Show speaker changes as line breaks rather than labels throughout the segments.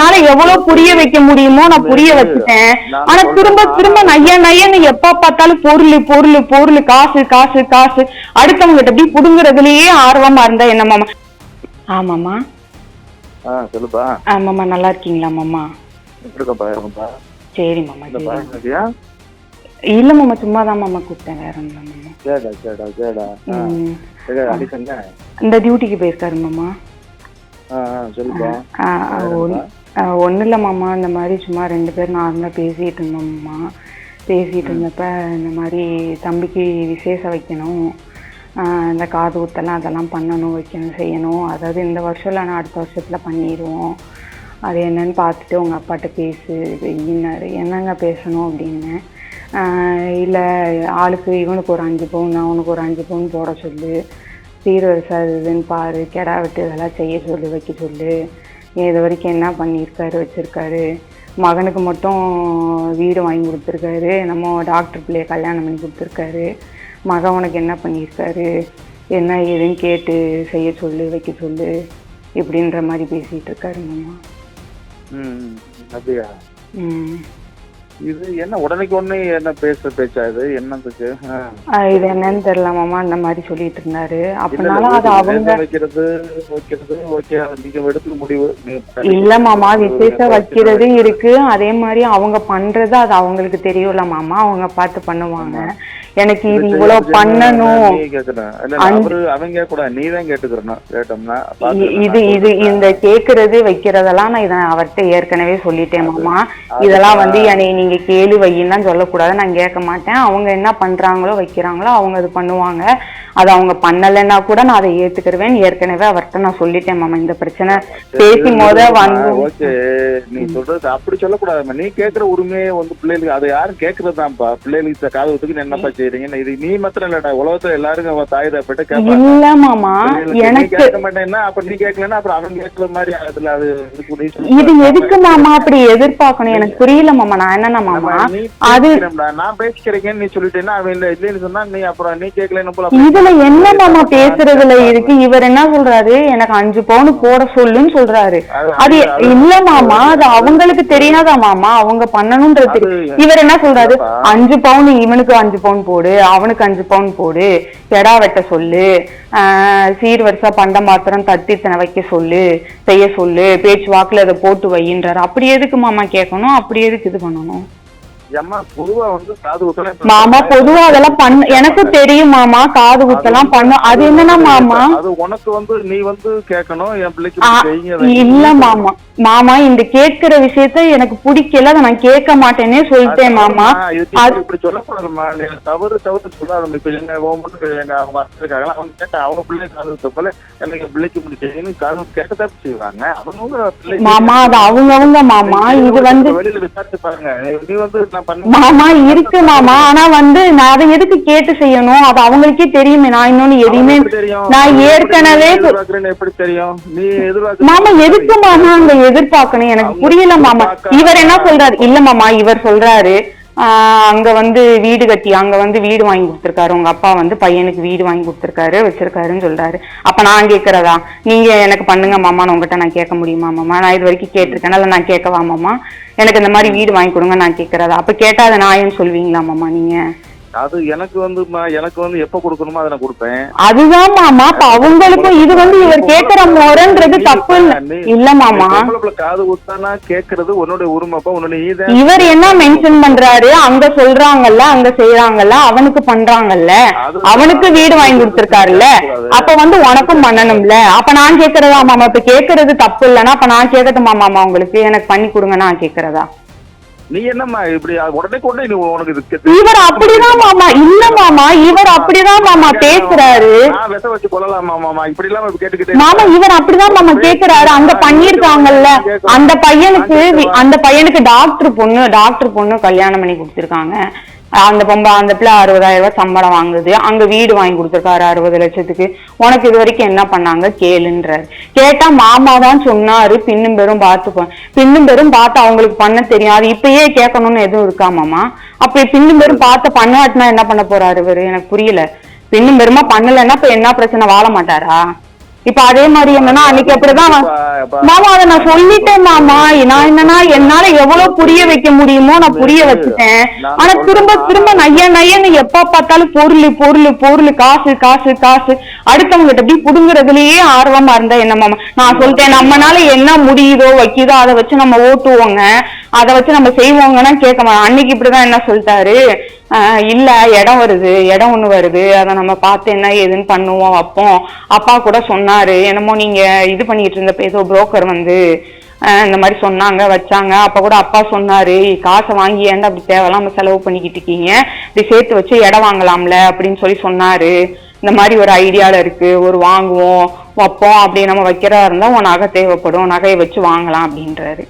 என்னால எவ்வளவு புரிய வைக்க முடியுமோ நான் புரிய வச்சுட்டேன். ஆனா திரும்ப. திரும்ப நைய நையன்னு எப்ப பார்த்தாலும் பொருள் பொருள் பொருள் காசு காசு காசு. அடுத்தவங்க கிட்ட இப்படி புடுங்குறதுலயே ஆர்வமா இருந்தா என்ன மாமா? ஆமாமா
சொல்லுப்பா.
ஆமாம்மா நல்லா இருக்கீங்களா மாமா? சரி மாமா இல்ல மாமா சும்மா தான் மாமா கூப்பிட்டேன். வேற ஒண்ணும் மாமா.
கேடா கேடா கேடா
இந்த டியூட்டிக்கு போயிருக்காரு மாமா.
சொல்லுப்பா.
ஒன்றும் இல்லை மாமா. இந்த மாதிரி சும்மா ரெண்டு பேரும் நார்மலாக பேசிகிட்டு இருந்தோம்மா. பேசிகிட்டு இருந்தப்ப இந்த மாதிரி தம்பிக்கு விசேஷம் வைக்கணும். இந்த காது ஊத்தலாம் அதெல்லாம் பண்ணணும் வைக்கணும் செய்யணும். அதாவது இந்த வருஷம் இல்லைனா அடுத்த வருஷத்தில் பண்ணிடுவோம். அது என்னன்னு பார்த்துட்டு உங்கள் அப்பாட்ட பேசு வெயின்னாரு என்னங்க பேசணும் அப்படின்னு. இல்லை ஆளுக்கு இவனுக்கு ஒரு அஞ்சு பவுன் அவனுக்கு ஒரு அஞ்சு பவுன் போட சொல்லு. சீர்வரிசை இதுன்னு பாரு கெடா வெட்டு இதெல்லாம் செய்ய சொல்லு வைக்க சொல்லு. இது வரைக்கும் என்ன பண்ணியிருக்காரு வச்சுருக்காரு? மகனுக்கு மட்டும் வீடு வாங்கி கொடுத்துருக்காரு. நம்ம டாக்டர் பிள்ளைய கல்யாணம் பண்ணி கொடுத்துருக்காரு. மகன் உனக்கு என்ன பண்ணியிருக்காரு? என்ன ஏதுன்னு கேட்டு செய்ய சொல்லு வைக்க சொல்லு இப்படின்ற மாதிரி பேசிகிட்டு இருக்காரு மாமா.
ம். அப்படியா?
ம்.
இது என்ன உடனேக்கு உடனே என்ன பேசுற பேச்சா இது என்னதுக்கு
இது என்னன்னு தெரியல மாமா அந்த மாதிரி சொல்லிட்டு இருந்தாரு. அப்படினாலும் அது அவங்க
வைக்கிறது வைக்கிறது ஓகே நீங்க எடுத்துக்க முடிவு.
இல்ல மாமா விசேஷம் வைக்கிறது இருக்கு. அதே மாதிரி அவங்க பண்றது அது அவங்களுக்கு தெரியும்ல மாமா அவங்க பார்த்து பண்ணுவாங்க. எனக்கு இது இவ்வளவு பண்ணணும்.
அவரு அவங்க கூட நீ தான் கேட்டுக்கிறணும் கேட்டோம்னா.
இது இது இந்த கேக்குறது வைக்கிறதெல்லாம் நான் இதை அவர்கிட்ட ஏற்கனவே சொல்லிட்டேன் மாமா. இதெல்லாம் வந்து என்னை நீங்க கேளு வையின்னு சொல்லக்கூடாது நான் கேட்க மாட்டேன். அவங்க என்ன பண்றாங்களோ வைக்கிறாங்களோ அவங்க அது பண்ணுவாங்க. அது அவங்க பண்ணலைன்னா கூட நான் அதை ஏத்துக்கிருவேன் ஏற்கனவே அவர்கிட்ட நான் சொல்லிட்டேன் மாமா. இந்த பிரச்சனை பேசி மோத வந்து
நீ சொல்றது அப்படி சொல்லக்கூடாதும்மா நீ கேக்குற உரிமையே வந்து பிள்ளைகளுக்கு அது யாரும் கேக்குறதுதான்ப்பா. பிள்ளைகளுக்கு இந்த காது ஒத்துக்கு என்னப்பா செய்றீங்க? இது நீ மாத்திரம் இல்லடா உலகத்துல எல்லாரும் அவன் தாய் தப்பிட்ட கேட்பாங்க.
எனக்கு
கேட்க மாட்டேன்னா அப்ப நீ கேட்கலன்னா அப்புறம் அவன் கேட்கற மாதிரி அதுல அது
இது எதுக்கு மாமா அப்படி எதிர்பார்க்கணும்? எனக்கு புரியல மாமா நான் என்னன்னா மாமா அது.
நான் பேசிக்கிறேன்னு நீ சொல்லிட்டேன்னா அவன் இல்ல இல்லைன்னு சொன்னா நீ அப்புறம் நீ கேட்கலன்னு போல
இதுல என்ன மாமா பேசுறதுல இருக்கு? இவர் என்ன சொல்றாரு? எனக்கு அஞ்சு பவுன் போட சொல்லுன்னு சொல்றாரு.
அது-
இல்ல மாமா அது அவங்களுக்கு தெரியாதா மாமா? அவங்க பண்ணணும்ன்றது. இவர் என்ன சொல்றாரு? அஞ்சு பவுன் இவனுக்கு அஞ்சு பவுன் போடு அவனுக்கு அஞ்சு பவுன் போடு கெடா வெட்ட சொல்லு ஆஹ் சீர் பண்ட மாத்திரம் தட்டித்தனை வைக்க சொல்லு செய்ய சொல்லு பேச்சு வாக்குல அதை போட்டு வையின்றாரு. அப்படி எதுக்கு மாமா கேட்கணும்? அப்படி எதுக்கு இது பண்ணணும்? மாமா பொதுவா அதெல்லாம் பண்ண. எனக்கும் தெரியும் மாமா காது குத்தலாம் பண்ணும் அது என்னன்னா மாமா?
அது உனக்கு வந்து நீ வந்து கேட்கணும் என் பிள்ளைக்கு
இல்ல மாமா. மாமா இந்த கேட்கிற விஷயத்த எனக்கு பிடிக்கல. அதை நான் கேட்க மாட்டேனே சொல்லிட்டேன் மாமா.
இப்படி- நீ தவறு தவறு சொல்லாத. இப்ப எங்க எங்க அவங்க இருக்காங்க அவங்க கேட்ட அவங்க பிள்ளை காது குத்த போல எனக்கு என் பிள்ளைக்கு செய்யணும். காது தப்பு செய்வாங்க. அவங்க
மாமா அது அவங்கவங்க மாமா. இது வந்து
வெளியில விசாரிச்சு பாருங்க. நீ வந்து பண்ண
மாமா இருக்கு மாமா. ஆனா வந்து நான் அதை எதுக்கு கேட்டு செய்யணும்? அது அவங்களுக்கே தெரியுமே. நான் இன்னொன்னு எதையுமே? நான் ஏற்கனவே
எப்படி தெரியும்? நீ
மாமா எதுக்கு மாமா அங்க எதிர்பார்க்கணும்? எனக்கு புரியல மாமா. இவர் என்ன சொல்றாரு? இல்ல மாமா இவர் சொல்றாரு ஆஹ் அங்க வந்து வீடு கட்டி அங்க வந்து வீடு வாங்கி கொடுத்துருக்காரு. உங்க அப்பா வந்து பையனுக்கு வீடு வாங்கி கொடுத்துருக்காரு வச்சிருக்காருன்னு சொல்றாரு. அப்ப நான் கேக்குறதா? நீங்க எனக்கு பண்ணுங்க மாமான்னு உங்ககிட்ட நான் கேட்க முடியுமா மாமா? நான் இது வரைக்கும் கேட்டிருக்கேன். நான் கேட்கவா மாமா? எனக்கு இந்த மாதிரி வீடு வாங்கி கொடுங்க நான் கேக்குறதா அப்ப கேட்டா அதை நான் ஏன்னு சொல்வீங்களா மாமா நீங்க?
அது எனக்கு வந்து எனக்கு வந்து எப்ப கொடுக்கணுமோ அதை நான் கொடுப்பேன்.
அதுதான் மாமா. அப்ப அவங்களுக்கும் இது வந்து இவர் கேக்குற முறைன்றது தப்பு இல்ல. இல்ல மாமா.
காது குத்தானா கேக்குறது உன்னுடைய உரிமைப்பா உன்னுடைய நீதான்
இவர் என்ன மென்ஷன் பண்றாரு? அங்க சொல்றாங்கல்ல அங்க செய்யறாங்கல்ல அவனுக்கு பண்றாங்கல்ல. அவனுக்கு வீடு வாங்கி கொடுத்திருக்காருல்ல. அப்ப வந்து உனக்கும் பண்ணணும்ல. அப்ப நான் கேக்குறதா மாமா? இப்ப கேக்குறது தப்பு இல்லைன்னா அப்ப நான் கேட்கட்டுமா மாமா உங்களுக்கு? எனக்கு பண்ணி கொடுங்க நான் கேக்குறதா?
நீ என்னம்மா இப்படி உடனே கொண்டு நீ உனக்கு இது
இவர் அப்படிதான் மாமா. இல்ல மாமா இவர் அப்படிதான் மாமா பேசுறாரு.
விச வச்சு கொள்ளலாமா மாமா? இப்படி எல்லாம் கேட்டுக்கிட்டே
மாமா இவர் அப்படிதான் மாமா கேக்குறாரு. அங்க பண்ணிருக்காங்கல்ல அந்த பையனுக்கு அந்த பையனுக்கு டாக்டர் பொண்ணு டாக்டர் பொண்ணு கல்யாணம் பண்ணி கொடுத்துருக்காங்க. அந்த பொம்பை அந்த பிள்ளை அறுபதாயிரம் ரூபாய் சம்பளம் வாங்குது. அங்க வீடு வாங்கி கொடுத்துருக்காரு அறுபது லட்சத்துக்கு. உனக்கு இது வரைக்கும் என்ன பண்ணாங்க? கேளுன்றாரு. கேட்டா மாமா தான் சொன்னாரு பின்னும் பெரும் பார்த்துப்போம் பின்னும் பெரும் பார்த்து அவங்களுக்கு பண்ண தெரியும் அது இப்பயே கேட்கணும்னு எதுவும் இருக்கா மாமா? அப்ப பின்னும் பெரும் பார்த்து பண்ணாட்டினா என்ன பண்ண போறாரு இவரு? எனக்கு புரியல. பின்னும் பெருமா பண்ணலைன்னா இப்ப என்ன பிரச்சனை? வாழ மாட்டாரா? இப்ப அதே மாதிரி என்னன்னா அன்னைக்கு அப்படிதான் மாமா அதை நான் சொல்லிட்டேன் மாமா. நான் என்னன்னா என்னால எவ்வளவு புரிய வைக்க முடியுமோ நான் புரிய வச்சுட்டேன். ஆனா திரும்ப திரும்ப நைய நையன்னு எப்ப பார்த்தாலும் பொருள் பொருள் பொருள் காசு காசு காசு. அடுத்தவங்ககிட்ட அப்படி புடுங்குறதுலயே ஆர்வமா இருந்தா என்ன மாமா? நான் சொல்லிட்டேன் நம்மனால என்ன முடியுதோ வைக்குதோ அதை வச்சு நம்ம ஓட்டுவோங்க. அதை வச்சு நம்ம செய்வோங்கன்னா கேட்க மாட்டோம். அன்னைக்கு இப்படிதான் என்ன சொல்லிட்டாரு? இல்ல இடம் வருது இடம் ஒண்ணு வருது. அதை நம்ம பார்த்து என்ன ஏதுன்னு பண்ணுவோம் வைப்போம். அப்பா கூட சொன்னாரு என்னமோ நீங்க இது பண்ணிட்டு இருந்தப்ப ஏதோ புரோக்கர் வந்து இந்த மாதிரி சொன்னாங்க வச்சாங்க. அப்ப கூட அப்பா சொன்னாரு காசை வாங்கி ஏன்டா அப்படி தேவையில்லாம செலவு பண்ணிக்கிட்டு இருக்கீங்க? இப்படி சேர்த்து வச்சு இடம் வாங்கலாம்ல அப்படின்னு சொல்லி சொன்னாரு. இந்த மாதிரி ஒரு ஐடியால இருக்கு ஒரு வாங்குவோம் வைப்போம். அப்படி நம்ம வைக்கிறதா இருந்தா உன் நகை தேவைப்படும் நகையை வச்சு வாங்கலாம் அப்படின்றாரு.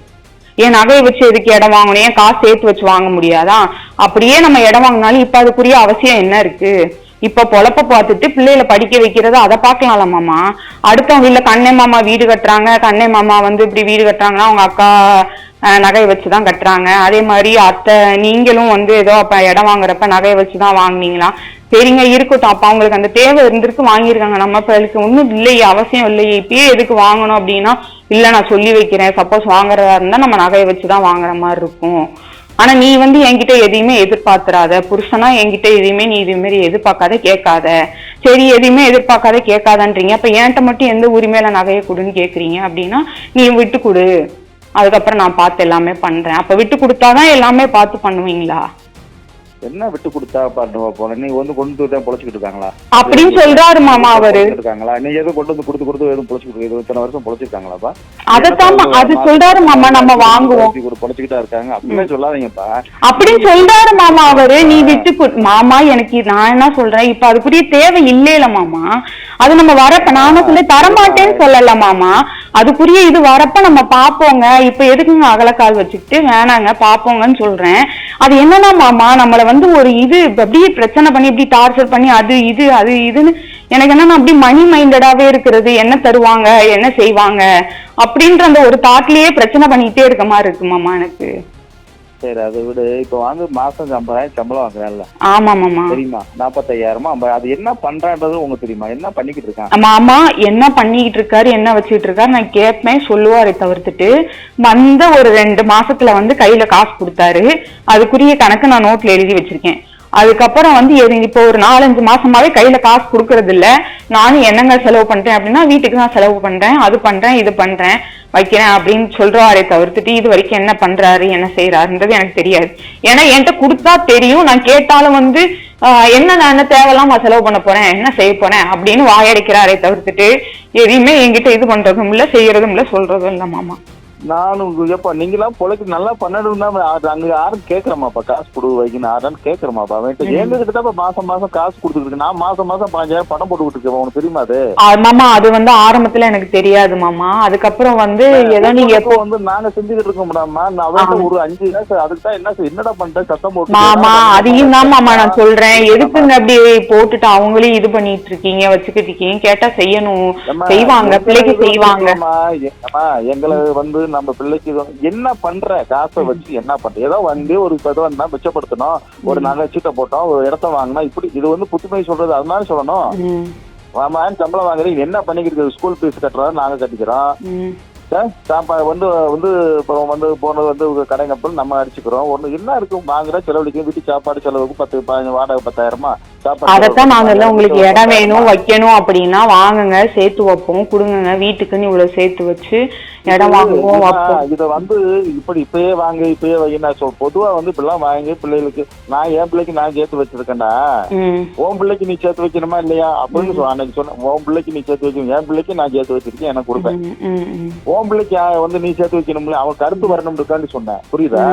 ஏன் நகையை வச்சு எதுக்கு இடம் வாங்கணும்? ஏன் காசு சேர்த்து வச்சு வாங்க முடியாதா? அப்படியே நம்ம இடம் வாங்கினாலும் இப்ப அதுக்குரிய அவசியம் என்ன இருக்கு? இப்ப பொழப்ப பார்த்துட்டு பிள்ளைகளை படிக்க வைக்கிறது அதை பார்க்கலாம்ல மாமா. அடுத்தவங்க வீட்டுல கண்ணே மாமா வீடு கட்டுறாங்க. கண்ணே மாமா வந்து இப்படி வீடு கட்டுறாங்கன்னா அவங்க அக்கா நகை வச்சுதான் கட்டுறாங்க. அதே மாதிரி அத்தை நீங்களும் வந்து ஏதோ அப்ப இடம் வாங்குறப்ப நகையை வச்சுதான் வாங்கினீங்களா? சரிங்க இருக்கட்டும். அப்ப அவங்களுக்கு அந்த தேவை இருந்திருக்கு வாங்கியிருக்காங்க. நம்ம பிள்ளைக்கு ஒன்றும் இல்லையே அவசியம் இல்லையே. இப்பயே எதுக்கு வாங்கணும் அப்படின்னா இல்ல நான் சொல்லி வைக்கிறேன். சப்போஸ் வாங்குறதா இருந்தா நம்ம நகையை வச்சுதான் வாங்குற மாதிரி இருக்கும். ஆனா நீ வந்து என்கிட்ட எதையுமே எதிர்பார்த்துறாத புருஷனா என்கிட்ட எதையுமே நீ இது மாதிரி எதிர்பார்க்காத கேட்காத. சரி எதையுமே எதிர்பார்க்காத கேட்காதன்றீங்க. அப்ப என்கிட்ட மட்டும் எந்த உரிமையில நகையை கொடுன்னு கேக்குறீங்க அப்படின்னா நீ விட்டு கொடு. அதுக்கப்புறம் நான் பார்த்து எல்லாமே பண்றேன். அப்ப விட்டு கொடுத்தாதான் எல்லாமே பார்த்து பண்ணுவீங்களா?
என்ன விட்டு கொடுத்தா பண்ணுவா போல? நீ வந்து கொண்டு வந்து பொழைச்சிக்கிட்டு இருக்காங்களா?
அப்படின்னு சொல்றாரு மாமா அவரு.
இருக்காங்களா? நீ எதுவும் கொண்டு வந்து கொடுத்து கொடுத்து எதுவும் பொழைச்சிக்கிட்டு இது இத்தனை வருஷம் பொழைச்சிருக்காங்களாப்பா
அதைத்தான் அது சொல்றாரு மாமா நம்ம வாங்குவோம்.
பொழைச்சிக்கிட்டா இருக்காங்க. அப்படியே சொல்லாதீங்கப்பா
அப்படின்னு சொல்றாரு மாமா அவரு. நீ விட்டு மாமா எனக்கு நான் என்ன சொல்றேன்? இப்ப அதுக்குரிய தேவை இல்லையில மாமா. அது நம்ம வரப்ப நானும் சொல்லி தரமாட்டேன்னு சொல்லல மாமா. அதுக்குரிய இது வரப்ப நம்ம பார்ப்போங்க இப்ப எதுக்குங்க அகலக்கால் வச்சுக்கிட்டு வேணாங்க பார்ப்போங்கன்னு சொல்றேன். அது என்னன்னா மாமா வந்து ஒரு இது இப்ப அப்படியே பிரச்சனை பண்ணி இப்படி டார்ச்சர் பண்ணி அது இது அது இதுன்னு எனக்கு என்னன்னா அப்படி மணி மைண்டடாவே இருக்கிறது. என்ன தருவாங்க என்ன செய்வாங்க அப்படின்ற அந்த ஒரு தாட்லயே பிரச்சனை பண்ணிட்டே இருக்க மாதிரி இருக்கு மாமா எனக்கு.
சரி அதை விடு. இப்ப வாங்க மாசம் ஐம்பதாயிரம் சம்பளம் வாங்குறேன்ல.
ஆமா மாமா.
தெரியுமா? நாற்பத்தையாயிரமா ஐம்பது அது என்ன பண்றான்றது உங்களுக்கு தெரியுமா? என்ன பண்ணிக்கிட்டு இருக்கான்?
மாமா என்ன பண்ணிக்கிட்டு இருக்காரு என்ன வச்சுக்கிட்டு இருக்காரு நான் கேட்பேன் சொல்லுவாரே தவிர்த்துட்டு. வந்த ஒரு ரெண்டு மாசத்துல வந்து கையில காசு கொடுத்தாரு. அதுக்குரிய கணக்கு நான் நோட்ல எழுதி வச்சிருக்கேன். அதுக்கப்புறம் வந்து எது- இப்போ ஒரு நாலஞ்சு மாசமாவே கையில காசு கொடுக்கறது இல்ல நானும் என்னங்க செலவு பண்றேன் அப்படின்னா வீட்டுக்கு தான் செலவு பண்றேன். அது பண்றேன் இது பண்றேன். வைக்கிறேன் அப்படின்னு சொல்றாரே தவிர்த்துட்டு இது வரைக்கும் என்ன பண்றாரு என்ன செய்யறாருன்றது எனக்கு தெரியாது. ஏன்னா என்கிட்ட கொடுத்தா தெரியும். நான் கேட்டாலும் வந்து என்ன நான் என்ன தேவையில்லாம செலவு பண்ண போறேன்? என்ன செய்ய போறேன்? அப்படின்னு வாயடிக்கிறாரே தவிர்த்துட்டு எதையுமே என்கிட்ட இது பண்றதும் இல்ல செய்யறதும் இல்ல சொல்றதும் இல்ல மாமா.
நானும் எப்ப நீங்களாம் பொழைக்கு நல்லா பண்ணணும் தான் அங்க யாரும் கேக்குறமாப்பா. காசு கொடு வைக்கணும். யாரும் கேக்குறமாப்பா. அவன்கிட்ட எங்க கிட்ட மாசம் மாசம் காசு கொடுத்துருக்கு நான் மாசம் மாசம் பாஞ்சாயிரம் பணம் போட்டுக்கிட்டு இருக்கேன். உனக்கு தெரியுமா அது?
மாமா அது வந்து ஆரம்பத்துல எனக்கு தெரியாது மாமா. அதுக்கப்புறம் வந்து ஏதோ நீங்க எப்போ
வந்து நாங்க செஞ்சுக்கிட்டு இருக்க முடியாம நான் ஒரு அஞ்சு காசு அதுக்கு தான் என்ன என்னடா பண்ற? சத்தம் போட்டு
மாமா அதையும் தான் மாமா நான் சொல்றேன். எதுக்குங்க அப்படி போட்டுட்டு அவங்களையும் இது பண்ணிட்டு இருக்கீங்க வச்சுக்கிட்டு இருக்கீங்க. கேட்டா செய்யணும். செய்வாங்க பிள்ளைக்கு செய்வாங்க.
எங்களை வந்து நம்ம பிள்ளைக்கு என்ன பண்ற? காசை வச்சு என்ன பண்ற? ஏதோ வந்து ஒரு வந்தா மிச்சப்படுத்தணும். ஒரு நகை சீட்டை போட்டோம் ஒரு இடத்த வாங்கினா இப்படி இது வந்து புத்துமை சொல்றது அது மாதிரி சொல்லணும்.
ம்,
ஆமா சம்பளம் வாங்குறீங்க. என்ன பண்ணிக்கிட்டு ஸ்கூல் ஃபீஸ் கட்டுறதா நாங்க கட்டிக்கிறோம். வந்து வந்து இப்போ வந்து போனது வந்து கடைங்கப்பல் நம்ம அடிச்சுக்கிறோம். ஒண்ணு என்ன இருக்கும் வாங்குற செலவழிக்கும் வீட்டு சாப்பாடு செலவுக்கு பத்து பதினஞ்சு வாடகை பத்தாயிரமா? சாப்பாடு
அதத்தான் நாங்க எல்லாம் உங்களுக்கு. இடம் வேணும் வைக்கணும் அப்படின்னா வாங்குங்க சேர்த்து வைப்போம் கொடுங்க வீட்டுக்குன்னு இவ்வளவு சேர்த்து வச்சு இடம் வாங்குவோம்
இத வந்து இப்படி இப்பயே வாங்க இப்பயே வைங்க சொல் பொதுவா வந்து இப்படிலாம் வாங்கி பிள்ளைகளுக்கு நான் என் பிள்ளைக்கு நான் சேர்த்து வச்சிருக்கேன்டா. உன் பிள்ளைக்கு நீ சேர்த்து வைக்கணுமா இல்லையா? அப்படின்னு சொன்ன அன்னைக்கு சொன்னேன் உன் பிள்ளைக்கு நீ சேர்த்து வைக்கணும் என் பிள்ளைக்கு நான் சேர்த்து வச்சிருக்கேன் எனக்கு கொடுப்பேன். உன் பிள்ளைக்கு வந்து நீ சேர்த்து வைக்கணும்ல அவன் கருத்து வரணும் இருக்கான்னு சொன்னேன். புரியுதா?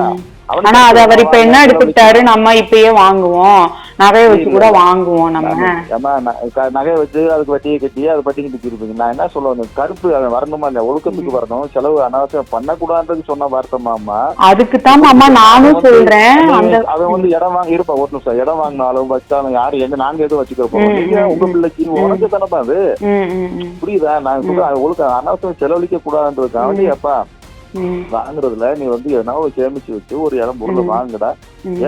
ஆனா அது அவர் இப்ப என்ன எடுத்துக்கிட்டாரு நம்ம இப்பயே வாங்குவோம். நகையை வச்சு கூட வாங்குவோம் நம்ம.
நகையை வச்சு அதுக்கு வட்டியை கட்டி அதை பட்டிக்கு திக்கிருப்பீங்க நான் என்ன சொல்ல வந்தேன்? கருப்பு அவன் வரணுமா இல்லையா? ஒழுக்கத்துக்கு வரணும். செலவு அனாவசியம் பண்ணக்கூடாதுன்னு சொன்ன வார்த்தைமாமா
அதுக்கு தான் மாமா நானும் சொல்றேன்.
அவன் வந்து இடம் வாங்கி இருப்பா ஒரு நிமிஷம். இடம் வாங்கினாலும் வச்சாலும் யாரு எங்க நாங்க எதுவும் வச்சுக்க போறோம்
ம்,
நீங்க
ம்,
உங்க பிள்ளைக்கு உனக்கு தானப்பா அது. புரியுதா? நான் சொல்றேன் அது ஒழுக்க அனாவசியம் செலவழிக்க கூடாதுன்றதுக்காக அப்பா வாங்குறதுல நீ வந்து எதனா ஒரு சேமிச்சு வச்சு ஒரு இடம் பொருளை. வாங்குடா.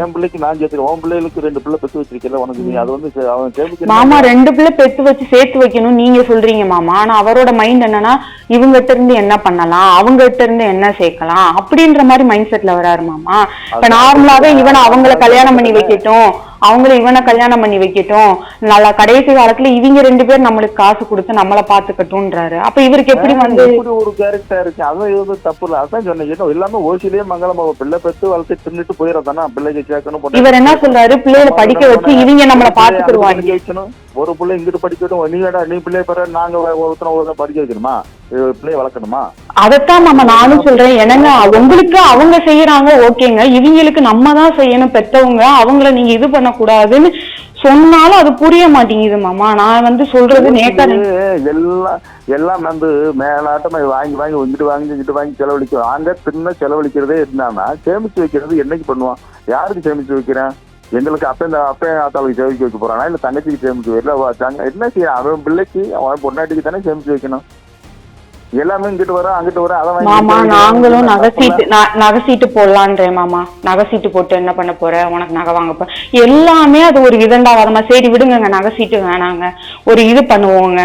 என் பிள்ளைக்கு நான் சேர்த்துக்கிறேன். உன் பிள்ளைகளுக்கு ரெண்டு பிள்ளை பெற்று வச்சிருக்கல உனக்கு நீ அது வந்து அவன் சேமிக்க
மாமா ரெண்டு பிள்ளை பெத்து வச்சு சேர்த்து வைக்கணும் நீங்க சொல்றீங்க மாமா. ஆனா அவரோட மைண்ட் என்னன்னா இவங்ககிட்ட இருந்து என்ன பண்ணலாம்? அவங்ககிட்ட இருந்து என்ன சேர்க்கலாம்? அப்படின்ற மாதிரி மைண்ட் செட்ல வராரு மாமா. இப்ப நார்மலாவே இவனை அவங்கள கல்யாணம் பண்ணி வைக்கட்டும். அவங்கள இவனை கல்யாணம் பண்ணி வைக்கட்டும். நல்லா கடைசி காலத்துல இவங்க ரெண்டு பேர் நம்மளுக்கு காசு கொடுத்து நம்மள பாத்துக்கட்டும்ன்றாரு அப்ப இவருக்கு எப்படி வந்து
ஒரு கேரக்டர் இருக்கு அதான் இது தப்பு இல்ல. அதான் சொன்னேன். எல்லாமே ஓசிலேயே மங்களம். பிள்ளை பெற்று வளர்த்து தின்னுட்டு போயிடறதானா பிள்ளைக்கு சேர்க்கணும்
இவர் என்ன சொல்றாரு? பிள்ளைகளை படிக்க வச்சு இவங்க நம்மள
படிக்க
பாத்துக்கிடுவாங்க
வைக்கணும். ஒரு பிள்ளை இங்கிட்டு படிக்கட்டும் நீ வேடா நீ பிள்ளை பெற நாங்க ஒருத்தன ஒருத்தன படிக்க வைக்கணுமா? பிள்ளைய வளர்க்கணுமா?
அதத்தான் நம்ம நானும் சொல்றேன். என்னங்க உங்களுக்கு அவங்க செய்யறாங்க ஓகேங்க. இவங்களுக்கு நம்ம தான் செய்யணும் பெத்தவங்க. அவங்கள நீங்க இது பண்ணக்கூடாதுன்னு சொன்னாலும் அது புரிய மாட்டேங்குது மாமா. நான் வந்து சொல்றது நேக்கா
எல்லாம் எல்லாம் வந்து மேலாட்டமா வாங்கி வாங்கி இங்கிட்டு வாங்கி இங்கிட்டு வாங்கி செலவழிக்கும். அங்க தின்ன செலவழிக்கிறதே என்னன்னா சேமிச்சு வைக்கிறது என்னைக்கு பண்ணுவான்? யாருக்கு சேமிச்சு வைக்கிறேன்? எங்களுக்கு அப்ப இந்த அப்ப ஆத்தாளுக்கு சேமிச்சு வைக்க போறானா? இல்ல தங்கச்சிக்கு சேமிச்சு வைக்கல என்ன செய்ய அவன் பிள்ளைக்கு அவன் பொண்டாட்டிக்கு தானே சேமிச்சு வைக்கணும். எல்லாமே இங்கிட்டு வர அங்கிட்டு வர அதை
மாமா நாங்களும் நகை சீட்டு நகை சீட்டு போடலான்றேன் மாமா. நகை சீட்டு போட்டு என்ன பண்ண போற? உனக்கு நகை வாங்க போற எல்லாமே அது ஒரு விதண்டாவாதமா சரி விடுங்கங்க நகை சீட்டு வேணாங்க. ஒரு இது பண்ணுவோங்க.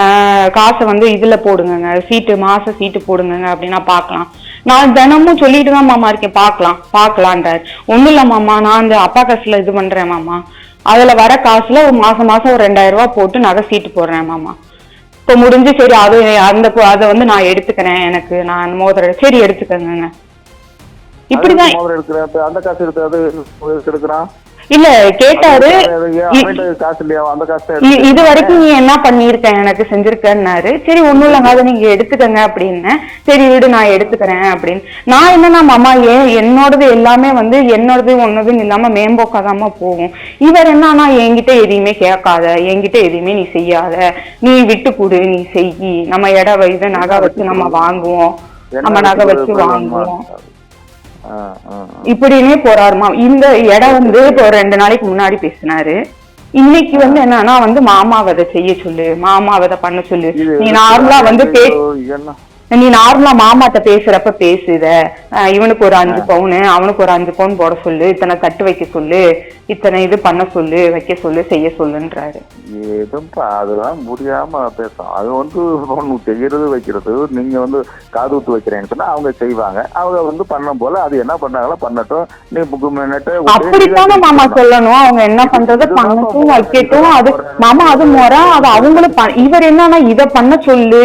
ஆஹ் காசை வந்து இதுல போடுங்கங்க. சீட்டு மாச சீட்டு போடுங்கங்க அப்படின்னா பார்க்கலாம். நான் தினமும் சொல்லிட்டு தான் மாமா இருக்கேன். பார்க்கலாம். பார்க்கலான்றாரு. ஒண்ணும் இல்ல மாமா. நான் அந்த அப்பா காசுல இது பண்றேன் மாமா. அதுல வர காசுல ஒரு மாசம் மாசம் ஒரு ரெண்டாயிரம் ரூபாய் போட்டு நகை சீட்டு போடுறேன் மாமா. இப்ப முடிஞ்சு சரி அது அந்த அதை வந்து நான் எடுத்துக்கிறேன் எனக்கு. நான் மோதிரம் சரி எடுத்துக்கங்க. இப்படிதான்
அந்த காசு எடுத்து அது எடுக்கிறான்.
இல்ல கேட்டாரு. இது வரைக்கும் நீ என்ன பண்ணிருக்க எனக்கு செஞ்சிருக்கன்னாரு. சரி ஒண்ணும் இல்லைங்க அதை நீங்க எடுத்துக்கங்க அப்படின்னு. சரி விடு நான் எடுத்துக்கிறேன் அப்படின்னு. நான் என்னன்னா மாமா ஏன் என்னோடது எல்லாமே வந்து என்னோடது ஒன்னதுன்னு இல்லாம மேம்போக்காதாம போகும். இவர் என்னன்னா என்கிட்ட எதையுமே கேட்காத. என்கிட்ட எதையுமே நீ செய்யாத. நீ விட்டு கொடு நீ செய். நம்ம இட வயது நகை வச்சு நம்ம வாங்குவோம். நம்ம நகை வச்சு? வாங்குவோம். இப்படின்னே போறாருமா. இந்த இடம் வந்து இப்போ ஒரு ரெண்டு நாளைக்கு முன்னாடி பேசினாரு. இன்னைக்கு வந்து என்னன்னா வந்து மாமாவை அதை செய்ய சொல்லு மாமாவை அதை பண்ண சொல்லு. நீ நார்மலா வந்து நீ நார்மலா மாமாட்ட பேசுறப்ப பேசுத இவனுக்கு ஒரு அஞ்சு பவுனு அவனுக்கு ஒரு அஞ்சு பவுன் போட சொல்லு இத்தனை தட்டு வைக்க சொல்லு இத்தனை இது பண்ண சொல்லு வைக்க சொல்லு செய்ய சொல்லுன்றாரு.
எதுவும்ப்பா அதெல்லாம் முடியாம பேசும் அது வந்து ஒண்ணு செய்யறது வைக்கிறது. நீங்க வந்து காது ஊத்து வைக்கிறேன்னு சொன்னா அவங்க செய்வாங்க. அவங்க வந்து பண்ணும் போல அது என்ன பண்ணாங்களோ பண்ணட்டும். நீ புக்கு மினிட்டு
அப்படித்தானே மாமா சொல்லணும். அவங்க என்ன பண்றத? பண்ணட்டும் வைக்கட்டும். அது மாமா. அது முறை. அது அவங்களும் இவர் என்னன்னா இத பண்ண சொல்லு.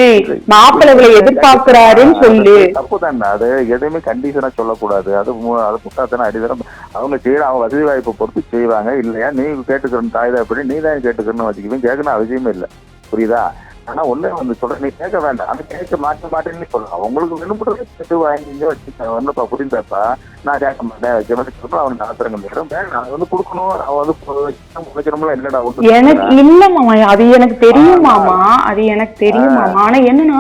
மாப்பிள்ளை இவளை எதிர்பார்க்கிறாருன்னு சொல்லு.
தப்பு தானே அது எதுவுமே கண்டிஷனா சொல்லக்கூடாது. அது அது முட்டாத்தன அடிதரம் அவங்க செய்யற அவங்க வசதி வாய்ப்பை பொறுத்து செய்வாங்க. இல்லையா? நீ கேட்டுக்கிறன்னு தாய் அப்படி நீ தான் கேட்டுக்கிறன்னு வச்சுக்குவேன் கேட்கணும் அவசியமே இல்லை. புரியுதா? ஆனா ஒண்ணு வந்து சொல்ற நீ கேட்க வேண்டாம். அது கேட்க மாட்ட மாட்டேன்னு சொல்லலாம். உங்களுக்கு விரும்புறது கேட்டு வாங்கிங்க வச்சுக்க ஒண்ணுப்பா புரிந்தாப்பா நான் கேட்க மாட்டேன். மாட்டேன் சொல்றேன் அவனுக்கு ஆத்திரங்கள் வரும் வேண்டாம் அது வந்து கொடுக்கணும். அவன் வந்து என்னடா
எனக்கு இல்ல அது எனக்கு தெரியும் மாமா. அது எனக்கு தெரியும் மாமா. ஆனா என்னன்னா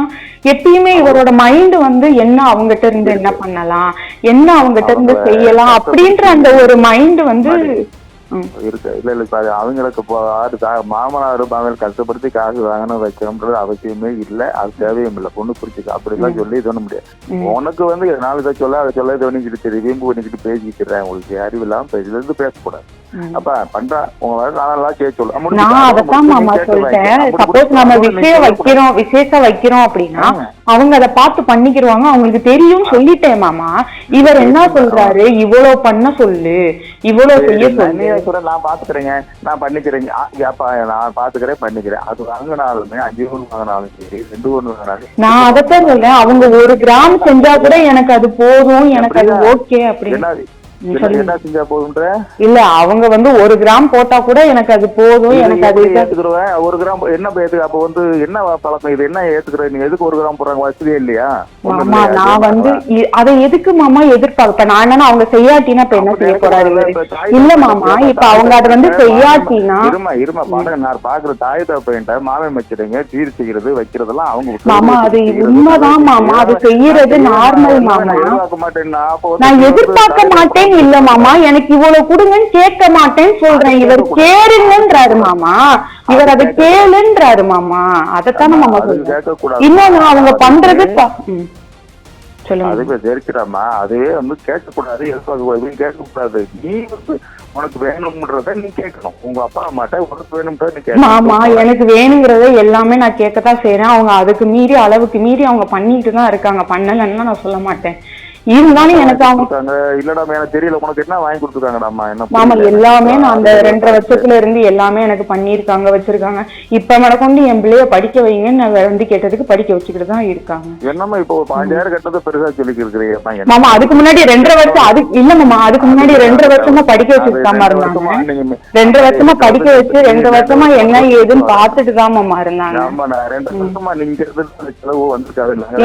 எப்பயுமே இவரோட மைண்ட் வந்து என்ன அவங்ககிட்ட இருந்து என்ன பண்ணலாம் என்ன அவங்ககிட்ட இருந்து செய்யலாம் அப்படின்ற அந்த ஒரு மைண்ட் வந்து.
இருக்கு. இல்ல இல்ல இப்ப அவங்களுக்கு ஆறு மாமனார் மாமனார் கஷ்டப்படுத்தி காசு வாங்கணும் வைக்கணும்ன்றது அவசியமே இல்ல. அது தேவையும் இல்ல. பொண்ணு புரிச்சுக்க அப்படிலாம் சொல்லி இது பண்ண முடியாது. உனக்கு வந்து நாலு இதை சொல்ல அதை சொல்ல இது பண்ணிக்கிட்டு வீம்பு பண்ணிக்கிட்டு பேசிக்கிறேன். உங்களுக்கு அறிவு இல்லாம பேசி இருந்து பேசக்கூடாது. அப்ப பண்றா உங்க வேலை நாளெல்லாம் கேட்க சொல்லு.
நான்
முடிச்சு
மாமா சொல்லிட்டேன். சப்போஸ் நம்ம விஷயம் வைக்கிறோம் விசேஷம் வைக்கிறோம் அப்படின்னா அவங்க அதை பார்த்து பண்ணிக்கிருவாங்க. அவங்களுக்கு தெரியும் சொல்லிட்டேன் மாமா. இவர் என்ன சொல்றாரு? இவ்வளவு பண்ண சொல்லு. இவ்வளவு செய்ய
நான் பாத்துக்கிறேங்க. நான் பண்ணிக்கிறேங்க. நான் பாத்துக்கிறேன் பண்ணிக்கிறேன். அது வாங்கினாலுமே அஞ்சு ஒன்று வாங்கினாலும் சரி ரெண்டு ஒன்று வாங்கினாலும்
நான் அதத்தான் சொல்றேன். அவங்க ஒரு கிராம் செஞ்சா கூட எனக்கு அது போதும் எனக்கு அது ஓகே அப்படின்னு.
என்ன
நீ
என்ன-. என்ன செஞ்சா போதுன்ற
இல்ல அவங்க வந்து ஒரு கிராம் போட்டா கூட எனக்கு அது போதும் எனக்கு அது
ஏத்துக்கிறவன் ஒரு கிராம் என்ன ஏத்து அப்ப வந்து என்ன பழக்கம்? இது என்ன ஏத்துக்கிற? நீங்க எதுக்கு ஒரு கிராம் போடுறாங்க? வசதியே இல்லையா? இல்லையா?
நான் வந்து அதை எதுக்கு மாமா எதிர்பார்ப்பேன் நான் என்னன்னா அவங்க செய்யாட்டினா இப்ப என்ன செய்ய போறாரு? இல்ல மாமா
இப்ப
அவங்க அதை வந்து செய்யாட்டினா
இருமா இருமா பாருங்க நான் பாக்குற தாய் தப்பேன்ட்ட மாமன் வச்சிருங்க சீர் செய்யறது வைக்கிறதெல்லாம் அவங்க
மாமா, அது உண்மைதான் மாமா, அது செய்யறது
நான்
மாமா. நான்
நீ
எதிர்பார்க்க
தாய்
மாட்டேன்னு இல்ல மாமா எனக்கு இவ்வளவு கொடுங்கன்னு கேட்க மாட்டேன்னு சொல்றேன். இவர் கேளுங்கன்றாரு மாமா. இவர் அதை கேளுன்றாரு மாமா. அதைத்தானே மாமா சொல்றேன். இன்னொன்னு அவங்க பண்றது
அதுவே அதுவே வந்து கேட்கக்கூடாது. கேட்கக்கூடாது? நீ வந்து உனக்கு வேணும்ன்றத நீ கேட்கணும். உங்க அப்பா அம்மாட்ட உனக்கு வேணும்ன்றத நீ கேட்கணும்.
எனக்கு வேணுங்கிறத எல்லாமே நான் கேட்கத்தான் செய்றேன். அவங்க அதுக்கு மீறி அளவுக்கு மீறி அவங்க பண்ணிட்டு தான் இருக்காங்க. பண்ணலன்னா நான் சொல்ல மாட்டேன். இருந்தாலும் எனக்கு அவங்க
இல்லடா எனக்கு தெரியல உனக்கு என்ன வாங்கி கொடுத்துருக்காங்கடாமா என்ன
மாமா. எல்லாமே நான் அந்த ரெண்டரை வருஷத்துல இருந்து எல்லாமே எனக்கு பண்ணியிருக்காங்க வச்சிருக்காங்க. இப்ப கொண்டு என் பிள்ளைய படிக்க வைங்கன்னு நான் வந்து கேட்டதுக்கு படிக்க வச்சுக்கிட்டு தான் இருக்காங்க.
என்னம்மா இப்போ ஒரு பாஞ்சாயிரம் கட்டதை பெருசா சொல்லி இருக்கிறீங்க
மாமா அதுக்கு முன்னாடி ரெண்டரை வருஷம் அது இல்ல மாமா அதுக்கு முன்னாடி ரெண்டரை வருஷமா படிக்க வச்சுருக்காம இருந்தாங்க. ரெண்டு வருஷமா படிக்க வச்சு ரெண்டு வருஷமா என்ன ஏதுன்னு பாத்துட்டு தான் மாமா இருந்தாங்க.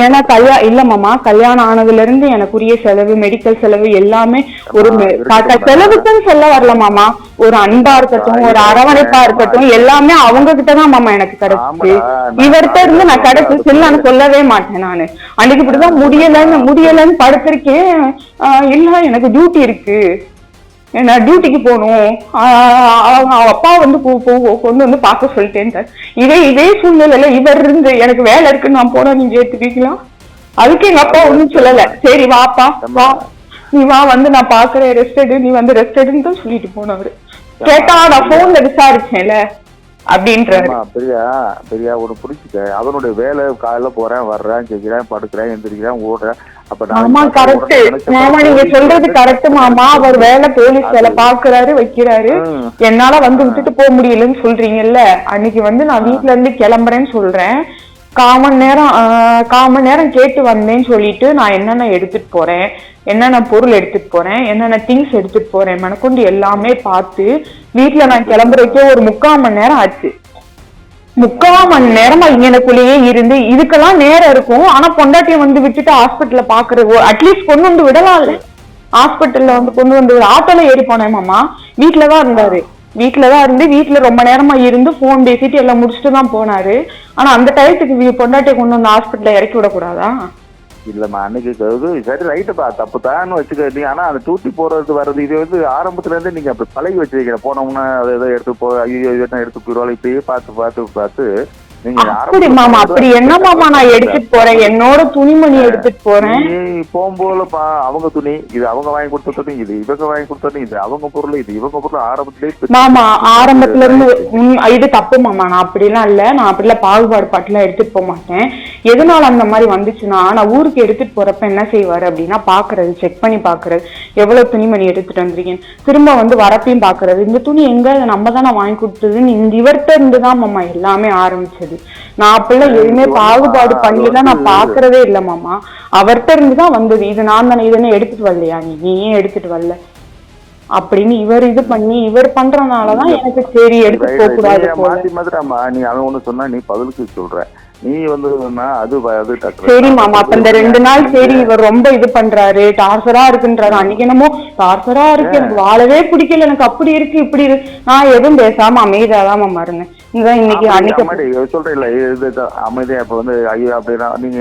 ஏன்னா கல்யா இல்ல மாமா கல்யாணம் ஆனதுல இருந்து எனக்குரிய செலவு மெடிக்கல் செலவு எல்லாமே ஒரு. செலவுக்குன்னு சொல்ல வரல மாமா. ஒரு அன்பா இருக்கட்டும் ஒரு அரவணைப்பா இருக்கட்டும் எல்லாமே அவங்க கிட்ட தான் மாமா எனக்கு கிடைச்சு
நான்
இவர்கிட்ட இருந்து நான் கிடைச்சு இல்லன்னு சொல்லவே மாட்டேன் நானு. அன்னைக்கு இப்படிதான் முடியலன்னு முடியலன்னு படுத்திருக்கேன். இல்ல எனக்கு டியூட்டி இருக்கு. நான் டியூட்டிக்கு போகணும். ஆஹ் அவங்க அப்பா வந்து கொண்டு வந்து பார்க்க சொல்லிட்டேன் இதே இதே சூழ்நிலையில இவர் இருந்து எனக்கு வேலை இருக்குன்னு நான் போனா நீங்க ஏத்துப்பீங்களா? அதுக்கு எங்க அப்பா ஒண்ணும் சொல்லல. சரி வாப்பா வா. நீ வா வந்து நான் பாக்குறேன் ரெஸ்ட் எடு நீ வந்து ரெஸ்ட் எடுன்னு தான் சொல்லிட்டு போனவரு. கேட்டா நான் போன்ல விசாரிச்சேன்ல அப்படின்றாரு.
ஆமா, பிரியா பிரியா ஒண்ணு புரிச்சுக்க அவனுடைய வேலை காலையில போறேன் வர்றேன் கேட்கிறேன் படுக்கிறேன் எந்திரிக்கிறேன் ஓடுறேன். அப்ப
கரெக்ட் மாமா
பார்த்து
நீங்க சொல்றது கரெக்ட் மாமா. அவர் வேலை போலீஸ் வேலை பாக்குறாரு வைக்கிறாரு. என்னால வந்து விட்டுட்டு போக முடியலன்னு சொல்றீங்கல்ல. அன்னைக்கு வந்து நான் வீட்ல இருந்து கிளம்புறேன்னு சொல்றேன். காமன் நேரம் காமன் நேரம் கேட்டு வந்தேன்னு சொல்லிட்டு நான் என்னென்ன எடுத்துட்டு போறேன் என்னென்ன பொருள் எடுத்துட்டு போறேன் என்னென்ன திங்ஸ் எடுத்துட்டு போறேன் மனக்கொண்டு எல்லாமே பார்த்து வீட்டுல நான் கிளம்புறதுக்கே ஒரு முக்கால் மணி நேரம் ஆச்சு. முக்கால் மணி நேரமா இங்கனக்குள்ளேயே இருந்து இதுக்கெல்லாம் நேரம் இருக்கும். ஆனா பொண்டாட்டிய வந்து விட்டுட்டு ஹாஸ்பிட்டல்ல பாக்குறது அட்லீஸ்ட் கொண்டு வந்து விடலாம்ல. ஹாஸ்பிட்டல்ல வந்து கொண்டு வந்து ஆட்டோல ஏறி போனேன் மாமா. வீட்டுலதான் இருந்தாரு. வீட்டில் தான் இருந்து வீட்டில் ரொம்ப நேரமாக இருந்து ஃபோன் பேசிட்டு எல்லாம் முடிச்சுட்டு தான் போனாரு. ஆனால் அந்த டயத்துக்கு பொண்டாட்டியை கொண்டு வந்து ஹாஸ்பிட்டலில் இறக்கி விடக்கூடாதா?
இல்லம்மா அன்னைக்கு சரி ரைட்டுப்பா தப்பு தான் வச்சுக்க நீ ஆனா அந்த தூட்டி போகிறது வர்றது இது வந்து ஆரம்பத்துலேருந்து நீங்கள் அப்படி பழகி வச்சிருக்கிற போனோம்னா அதை எதோ எடுத்து போ ஐயோ எடுத்து போயிடுவாள் இப்படியே பார்த்து பார்த்து பார்த்து
அப்படி மாமா அப்படி என்ன மாமா நான் எடுத்துட்டு போறேன்? என்னோட துணிமணி எடுத்துட்டு போறேன்.
நீ போகும்போது பா அவங்க துணி இது அவங்க வாங்கி கொடுத்த துணி இது இவங்க வாங்கி கொடுத்த துணி இது அவங்க பொருள் இது இவங்க பொருள் ஆரம்பத்திலே
மாமா ஆரம்பத்துல இருந்து இது தப்பு மாமா நான் அப்படிலாம் இல்ல. நான் அப்படிலாம் பாகுபாடு பாட்டுலாம் எடுத்துட்டு போக மாட்டேன். எதனால அந்த மாதிரி வந்துச்சுன்னா நான் ஊருக்கு எடுத்துட்டு போறப்ப என்ன செய்வாரு அப்படின்னா பாக்குறது செக் பண்ணி பாக்குறது. எவ்வளவு துணிமணி எடுத்துட்டு வந்திருக்கீங்க? திரும்ப வந்து வரப்பையும் பாக்குறது. இந்த துணி எங்க? நம்ம தானே வாங்கி கொடுத்ததுன்னு இந்த இவர்கிட்ட இருந்து தான் மாமா எல்லாமே ஆரம்பிச்சது. நான் அப்படிலாம் எதுவுமே பாகுபாடு பண்ணிலாம் நான் பாக்குறதே இல்ல மாமா. அவர்கிட்ட இருந்து தான் வந்தது. இது நான் தானே இதனை எடுத்துட்டு வரலையா நீ? ஏன் எடுத்துட்டு வரல? அப்படின்னு இவர் இது பண்ணி இவர் பண்றனாலதான் எனக்கு சரி எடுத்து போக கூடாது
நீ மாத்தி அவன் ஒண்ணு சொன்னா நீ பதிலுக்கு சொல்ற. நீ வந்து அது அது
சரி மாமா. அப்ப இந்த ரெண்டு நாள் சரி இவர் ரொம்ப இது பண்றாரு. டார்ச்சரா இருக்குன்றாரு. அன்னைக்கு என்னமோ டார்ச்சரா இருக்கு. எனக்கு வாழவே பிடிக்கல. எனக்கு அப்படி இருக்கு இப்படி இருக்கு. நான் எதுவும் பேசாம அமைதியாதான் மாமா இருந்தேன். இதான் இன்னைக்கு அன்னைக்கு
சொல்றேன் இல்ல இது அமைதியா இப்ப வந்து ஐயோ அப்படின்னா நீங்க